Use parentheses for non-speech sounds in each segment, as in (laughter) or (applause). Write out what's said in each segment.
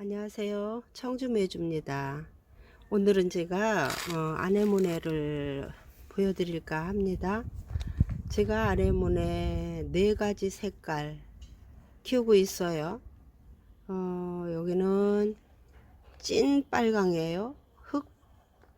안녕하세요. 청주매주입니다. 오늘은 제가 어, 아내모네를 보여드릴까 합니다. 제가 아내모네 네 가지 색깔 키우고 있어요. 어, 여기는 찐 빨강이에요. 흑,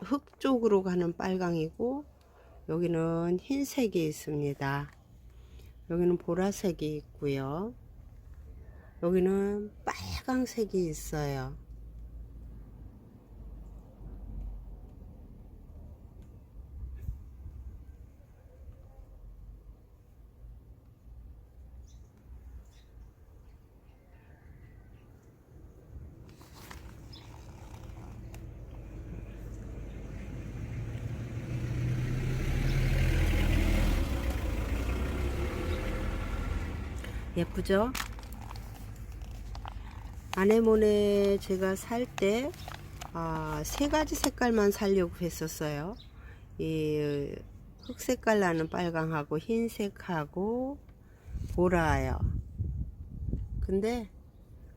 흑 쪽으로 가는 빨강이고 여기는 흰색이 있습니다. 여기는 보라색이 있고요. 여기는 빨강색이 있어요. 예쁘죠? 아네모네 제가 살 때, 아, 세 가지 색깔만 살려고 했었어요. 이 흑색깔 나는 빨강하고 흰색하고 보라요. 근데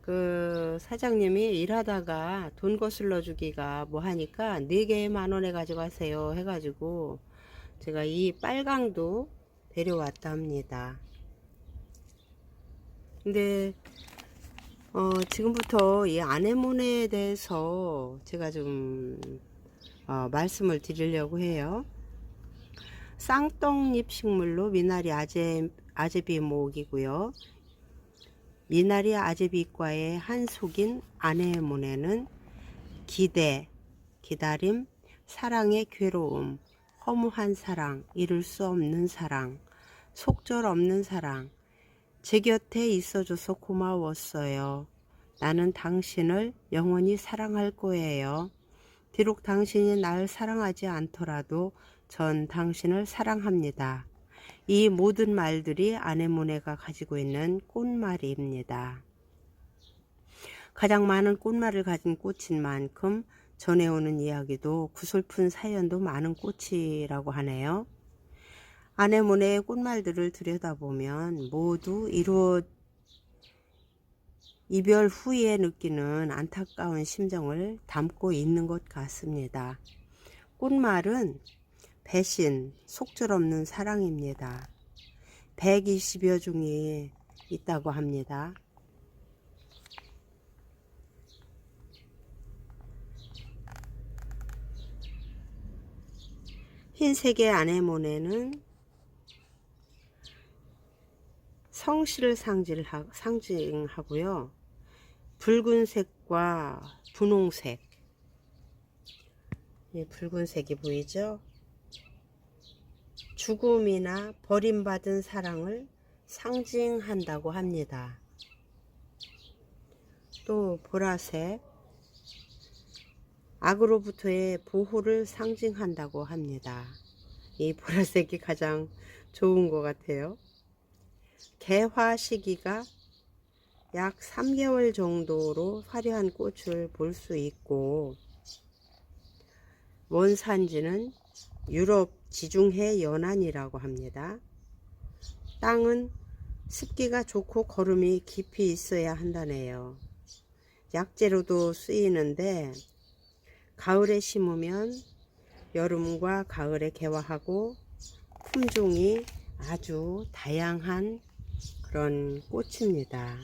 그 사장님이 일하다가 돈 거슬러 주기가 뭐 하니까 네 개에 만 원에 가져가세요 해가지고 제가 이 빨강도 데려왔다 합니다. 근데 어, 지금부터 이 아네모네에 대해서 제가 좀 어, 말씀을 드리려고 해요. 쌍떡잎 식물로 미나리 아제, 아제비 목이고요. 미나리 아제비과의 한 속인 아네모네는 기대, 기다림, 사랑의 괴로움, 허무한 사랑, 이룰 수 없는 사랑, 속절 없는 사랑, 제 곁에 있어줘서 고마웠어요. 나는 당신을 영원히 사랑할 거예요. 비록 당신이 날 사랑하지 않더라도 전 당신을 사랑합니다. 이 모든 말들이 아네모네가 가지고 있는 꽃말입니다. 가장 많은 꽃말을 가진 꽃인 만큼 전해오는 이야기도 구슬픈 사연도 많은 꽃이라고 하네요. 아네모네의 꽃말들을 들여다보면 모두 이루어 이별 후에 느끼는 안타까운 심정을 담고 있는 것 같습니다. 꽃말은 배신, 속절없는 사랑입니다. 120여 종이 있다고 합니다. 흰색의 아네모네는 성실을 상징하- 상징하고요. 붉은색과 분홍색. 이 붉은색이 보이죠? 죽음이나 버림받은 사랑을 상징한다고 합니다. 또 보라색. 악으로부터의 보호를 상징한다고 합니다. 이 보라색이 가장 좋은 것 같아요. 개화 시기가 약 3개월 정도로 화려한 꽃을 볼 수 있고 원산지는 유럽 지중해 연안이라고 합니다. 땅은 습기가 좋고 거름이 깊이 있어야 한다네요. 약재로도 쓰이는데 가을에 심으면 여름과 가을에 개화하고 품종이 아주 다양한 그런 꽃입니다.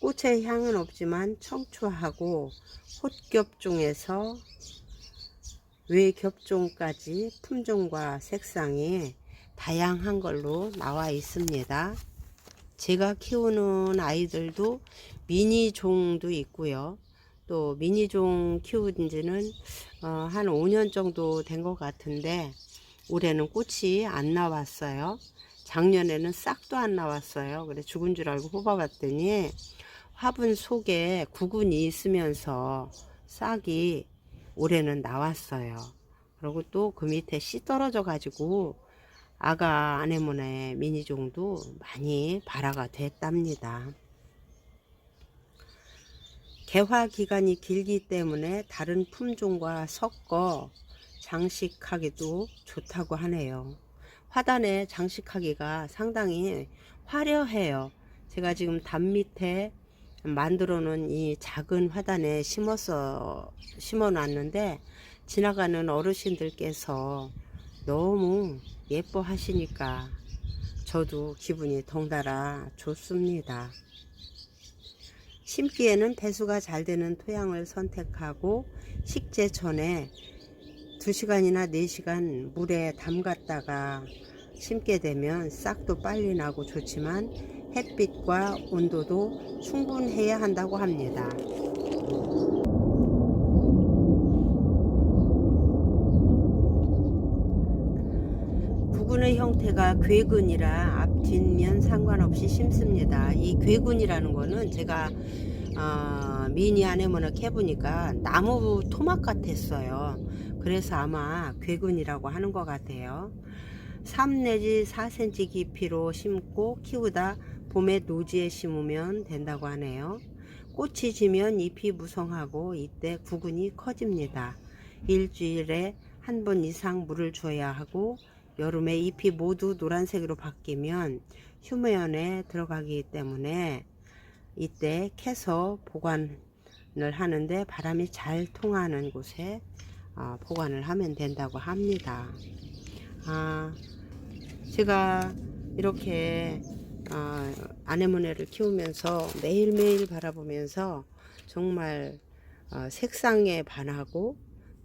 꽃의 향은 없지만 청초하고 혼겹종에서 외겹종까지 품종과 색상이 다양한 걸로 나와 있습니다. 제가 키우는 아이들도 미니종도 있고요. 또 미니종 키운 지는 어, 한 5년 정도 된 것 같은데 올해는 꽃이 안 나왔어요. 작년에는 싹도 안 나왔어요. 그래 죽은 줄 알고 뽑아봤더니 화분 속에 구근이 있으면서 싹이 올해는 나왔어요. 그리고 또 그 밑에 씨 떨어져 가지고 아가 아네모네 미니종도 많이 발화가 됐답니다. 개화 기간이 길기 때문에 다른 품종과 섞어 장식하기도 좋다고 하네요. 화단에 장식하기가 상당히 화려해요. 제가 지금 담 밑에 만들어 놓은 이 작은 화단에 심어서 심어 놨는데 지나가는 어르신들께서 너무 예뻐 하시니까 저도 기분이 덩달아 좋습니다. 심기에는 배수가 잘 되는 토양을 선택하고 식재 전에 2시간이나 4시간 물에 담갔다가 심게 되면 싹도 빨리 나고 좋지만 햇빛과 온도도 충분해야 한다고 합니다. 구근의 형태가 괴근이라 앞 뒷면 상관없이 심습니다. 이 괴근이라는 거는 제가 어, 미니 아네모나 캐보니까 나무 토막 같았어요. 그래서 아마 괴근이라고 하는 것 같아요. 3 내지 4cm 깊이로 심고 키우다 봄에 노지에 심으면 된다고 하네요. 꽃이 지면 잎이 무성하고 이때 구근이 커집니다. 일주일에 한 번 이상 물을 줘야 하고 여름에 잎이 모두 노란색으로 바뀌면 휴무연에 들어가기 때문에 이때 캐서 보관을 하는데 바람이 잘 통하는 곳에 어, 보관을 하면 된다고 합니다. 아, 제가 이렇게 어, 아네모네를 키우면서 매일매일 바라보면서 정말 어, 색상에 반하고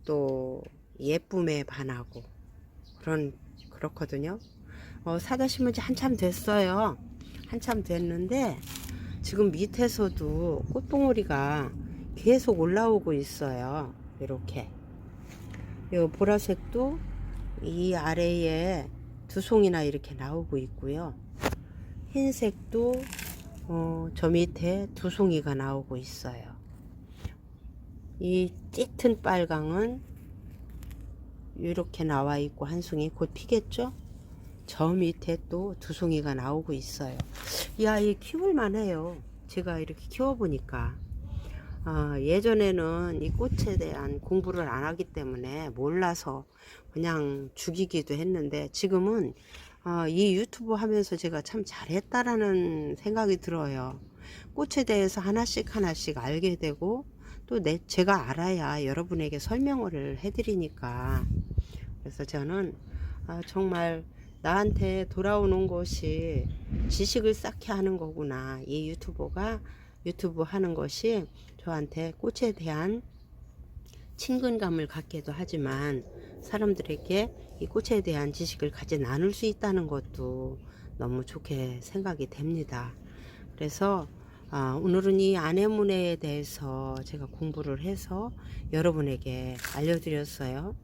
또 예쁨에 반하고 그런 그렇거든요. 어, 사다 심은 지 한참 됐어요. 한참 됐는데 지금 밑에서도 꽃봉오리가 계속 올라오고 있어요. 이렇게. 이 보라색도 이 아래에 두 송이나 이렇게 나오고 있고요. 흰색도 어, 저 밑에 두 송이가 나오고 있어요. 이 짙은 빨강은 이렇게 나와 있고 한 송이 곧 피겠죠? 저 밑에 또 두 송이가 나오고 있어요. 이 아이 키울만 해요. 제가 이렇게 키워보니까. 어, 예전에는 이 꽃에 대한 공부를 안 하기 때문에 몰라서 그냥 죽이기도 했는데 지금은 어, 이 유튜브 하면서 제가 참 잘했다라는 생각이 들어요. 꽃에 대해서 하나씩 하나씩 알게 되고 또 내, 제가 알아야 여러분에게 설명을 해드리니까 그래서 저는 아, 정말 나한테 돌아오는 것이 지식을 쌓게 하는 거구나. 이 유튜버가 유튜브 하는 것이 저한테 꽃에 대한 친근감을 갖기도 하지만 사람들에게 이 꽃에 대한 지식을 같이 나눌 수 있다는 것도 너무 좋게 생각이 됩니다. 그래서 아, 오늘은 이 아내문에 대해서 제가 공부를 해서 여러분에게 알려드렸어요.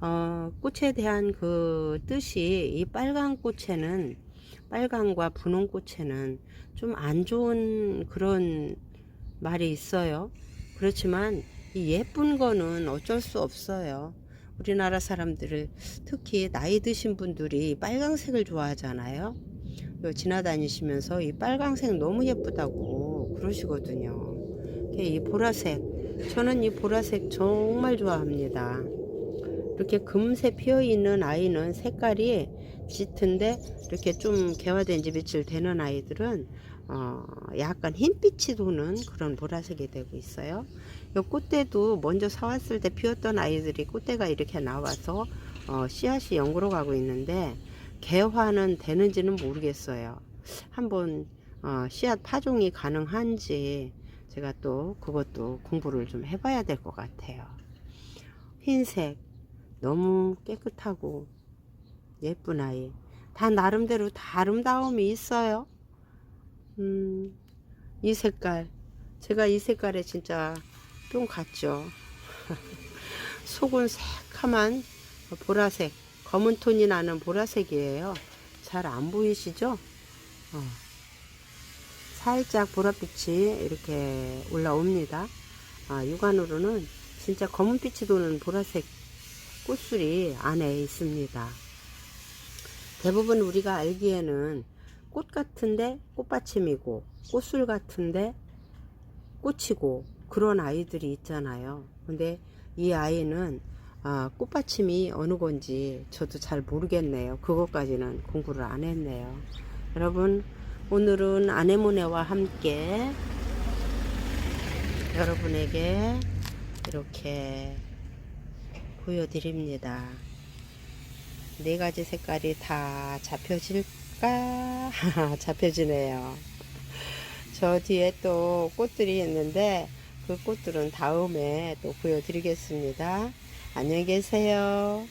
어, 꽃에 대한 그 뜻이 이 빨간 꽃에는 빨강과 분홍 꽃에는 좀 안 좋은 그런 말이 있어요. 그렇지만 이 예쁜 거는 어쩔 수 없어요. 우리나라 사람들을 특히 나이 드신 분들이 빨강색을 좋아하잖아요. 지나다니시면서 이 빨강색 너무 예쁘다고 그러시거든요. 이 보라색 저는 이 보라색 정말 좋아합니다. 이렇게 금세 피어 있는 아이는 색깔이 짙은데 이렇게 좀 개화된 지 며칠 되는 아이들은 어 약간 흰빛이 도는 그런 보라색이 되고 있어요. 이 꽃대도 먼저 사왔을 때 피었던 아이들이 꽃대가 이렇게 나와서 어 씨앗이 연구로 가고 있는데 개화는 되는지는 모르겠어요. 한번 어 씨앗 파종이 가능한지 제가 또 그것도 공부를 좀 해봐야 될 것 같아요. 흰색 너무 깨끗하고 예쁜 아이. 다 나름대로 다 아름다움이 있어요. 음, 이 색깔. 제가 이 색깔에 진짜 뿅 갔죠. (laughs) 속은 새카만 보라색, 검은 톤이 나는 보라색이에요. 잘 안 보이시죠? 어. 살짝 보랏빛이 이렇게 올라옵니다. 아, 육안으로는 진짜 검은빛이 도는 보라색 꽃술이 안에 있습니다. 대부분 우리가 알기에는 꽃 같은데 꽃받침이고 꽃술 같은데 꽃이고 그런 아이들이 있잖아요. 근데 이 아이는 아, 꽃받침이 어느 건지 저도 잘 모르겠네요. 그것까지는 공부를 안 했네요. 여러분 오늘은 아네모네와 함께 여러분에게 이렇게 보여드립니다. 네 가지 색깔이 다 잡혀질까? (laughs) 잡혀지네요. 저 뒤에 또 꽃들이 있는데 그 꽃들은 다음에 또 보여드리겠습니다. 안녕히 계세요.